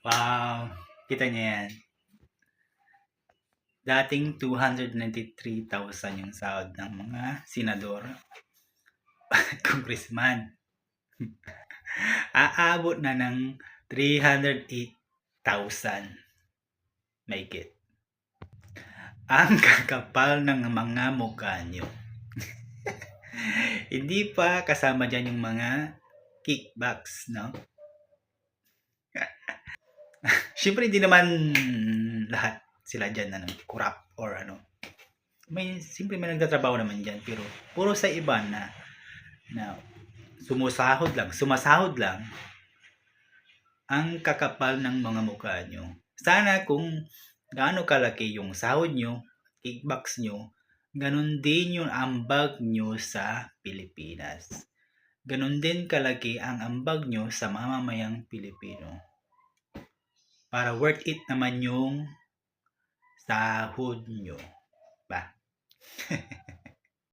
Wow! Kita niya yan. Dating 293,000 yung sahod ng mga senador congressman. Aabot na ng 308,000. Mahigit. Ang kakapal ng mga mukha nyo. Hindi pa kasama dyan yung mga kickbacks, no? Siyempre, hindi naman lahat sila dyan ano, corrupt or ano. May, simple may nagtatrabaho naman dyan. Pero, puro sa iba na, na sumusahod lang, sumasahod lang, ang kakapal ng mga mukha nyo. Sana kung gaano kalaki yung sahod nyo, kickbacks nyo, ganun din yung ambag nyo sa Pilipinas. Ganun din kalaki ang ambag nyo sa mamamayang Pilipino para worth it naman yung sahod nyo. Ba?